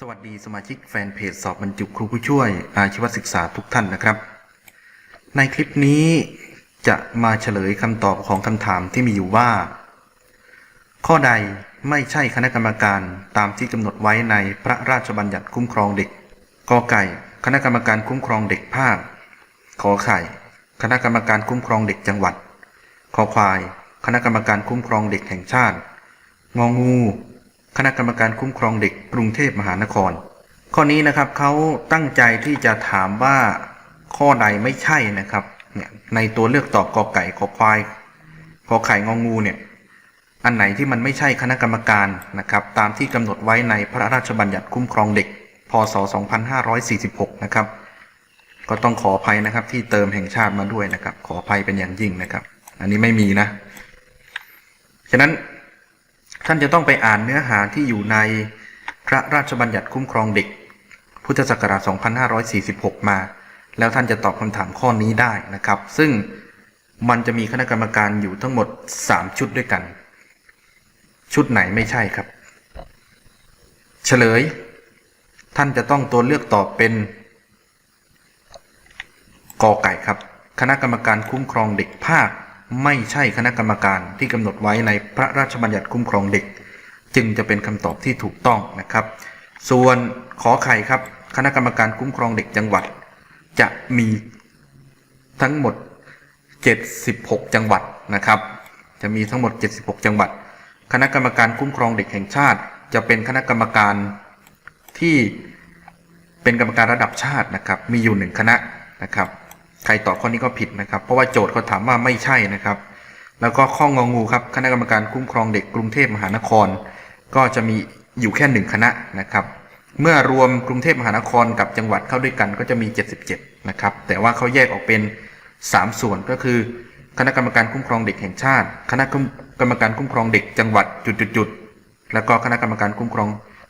สวัสดีสมาชิกแฟนเพจสอบบรรจุครูผู้ช่วย อาชีวศึกษาทุกท่านนะครับ ในคลิปนี้จะมาเฉลยคำตอบของคำถามที่มีอยู่ว่า ข้อใดไม่ใช่คณะกรรมการตามที่กำหนดไว้ในพระราชบัญญัติคุ้มครองเด็กกอไก่ คณะกรรมการคุ้มครองเด็กภาคขอไข่ คณะกรรมการคุ้มครองเด็กจังหวัดคอควาย คณะกรรมการคุ้มครองเด็กแห่งชาติ งองู คณะกรรมการคุ้มครองเด็กกรุงเทพมหานคร ข้อนี้นะครับเขาตั้งใจที่จะถามว่าข้อใดไม่ใช่นะครับเนี่ยในตัวเลือกตอบกอไก่ขอควายขอไข่งองูเนี่ยอันไหนที่มันไม่ใช่คณะกรรมการนะครับ ตามที่กำหนดไว้ในพระราชบัญญัติคุ้มครองเด็ก พศ 2546 นะครับ ก็ต้องขออภัยนะครับที่เติมแห่งชาติมาด้วยนะครับ ขออภัยเป็นอย่างยิ่งนะครับ อันนี้ไม่มีนะ ฉะนั้น ท่านจะต้องไปอ่านเนื้อหาที่อยู่ในพระราชบัญญัติคุ้มครองเด็ก พุทธศักราช 2546 มา แล้วท่านจะตอบคำถามข้อนี้ได้นะครับ ซึ่งมันจะมีคณะกรรมการอยู่ทั้งหมด 3 ชุดด้วยกัน ชุดไหนไม่ใช่ครับ เฉลย ท่านจะต้องตัวเลือกตอบเป็นกอไก่ครับ คณะกรรมการคุ้มครองเด็กภาค ไม่ใช่คณะกรรมการที่กำหนดไว้ในพระราชบัญญัติคุ้มครองเด็ก จึงจะเป็นคำตอบที่ถูกต้องนะครับ ส่วนขอไข่ครับ คณะกรรมการคุ้มครองเด็กจังหวัด จะมีทั้งหมด 76 จังหวัดนะครับ จะมีทั้งหมด 76 จังหวัด คณะกรรมการคุ้มครองเด็กแห่งชาติ จะเป็นคณะกรรมการที่เป็นกรรมการระดับชาตินะครับ มีอยู่หนึ่งคณะนะครับ ใครตอบข้อนี้ก็ผิดนะครับ เพราะว่าโจทย์เขาถามว่าไม่ใช่นะครับ แล้วก็ข้ององูครับคณะกรรมการคุ้มครองเด็กกรุงเทพมหานคร ก็จะมีอยู่แค่หนึ่งคณะนะครับ เมื่อรวมกรุงเทพมหานครกับจังหวัดเข้าด้วยกันก็จะมี 77 นะครับ แต่ว่าเขาแยกออกเป็น 3 ส่วนก็คือ คณะกรรมการคุ้มครองเด็กแห่งชาติ คณะกรรมการคุ้มครองเด็กจังหวัดจุดๆๆแล้วก็คณะกรรมการคุ้มครอง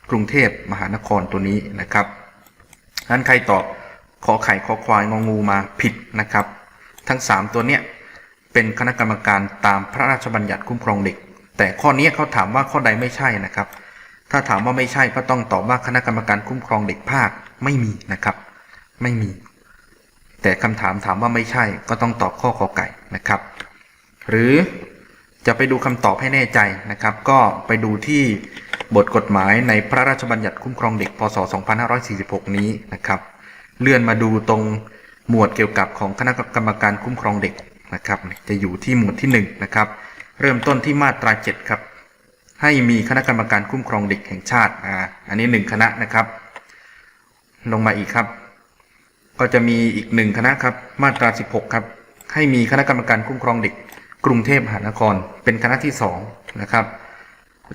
กรุงเทพมหานครตัวนี้นะครับนั้นใครตอบ ขอไข่ขอควายงองูมาผิดนะครับ ทั้ง 3 ตัวเนี้ยเป็นคณะกรรมการตามพระราชบัญญัติคุ้มครองเด็ก แต่ข้อนี้เขาถามว่าข้อใดไม่ใช่นะครับ ถ้าถามว่าไม่ใช่ก็ต้องตอบว่าคณะกรรมการคุ้มครองเด็กภาคไม่มีนะครับ ไม่มี แต่คำถามถามว่าไม่ใช่ก็ต้องตอบข้อขอไก่นะครับ หรือจะไปดูคำตอบให้แน่ใจนะครับ ก็ไปดูที่บทกฎหมายในพระราชบัญญัติคุ้มครองเด็ก พศ 2546 นี้นะครับ เลื่อนมาดูตรงหมวดเกี่ยวกับของคณะกรรมการคุ้มครองเด็กนะครับ จะอยู่ที่หมวดที่1นะครับเริ่มต้นที่มาตรา7ครับ ให้มีคณะกรรมการคุ้มครองเด็กแห่งชาติอ่าอันนี้ 1 คณะนะครับ ลงมาอีกครับ ก็จะมีอีกหนึ่งคณะครับ มาตรา 16 ครับ ให้มีคณะกรรมการคุ้มครองเด็ก กรุงเทพมหานคร เป็นคณะที่2นะครับ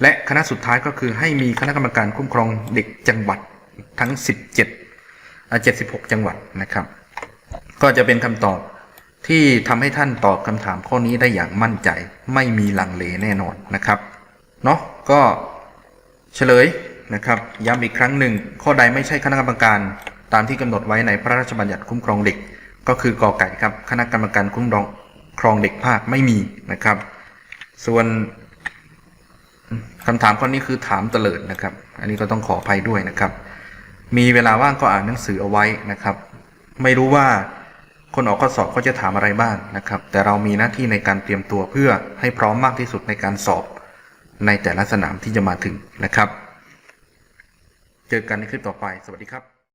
และคณะสุดท้ายก็คือให้มีคณะกรรมการคุ้มครองเด็กจังหวัดทั้ง 17 76 จังหวัดนะครับ ก็จะเป็นคำตอบที่ทำให้ท่านตอบคำถามข้อนี้ได้อย่างมั่นใจ ไม่มีลังเลแน่นอนนะครับเนาะก็เฉลยนะครับ ย้ำอีกครั้งหนึ่ง ข้อใดไม่ใช่คณะกรรมการตามที่กำหนดไว้ในพระราชบัญญัติคุ้มครองเด็ก ก็คือกอไก่ครับคณะกรรมการคุ้มครองเด็กภาคไม่มีนะครับ ส่วนคำถามข้อนี้คือถามเตลิดนะครับ อันนี้ก็ต้องขออภัยด้วยนะครับ มีเวลาว่างก็อ่านหนังสือเอาไว้นะครับ ไม่รู้ว่าคนออกข้อสอบเขาจะถามอะไรบ้างนะครับ แต่เรามีหน้าที่ในการเตรียมตัวเพื่อให้พร้อมมากที่สุดในการสอบในแต่ละสนามที่จะมาถึงนะครับ เจอกันในคลิปต่อไป สวัสดีครับ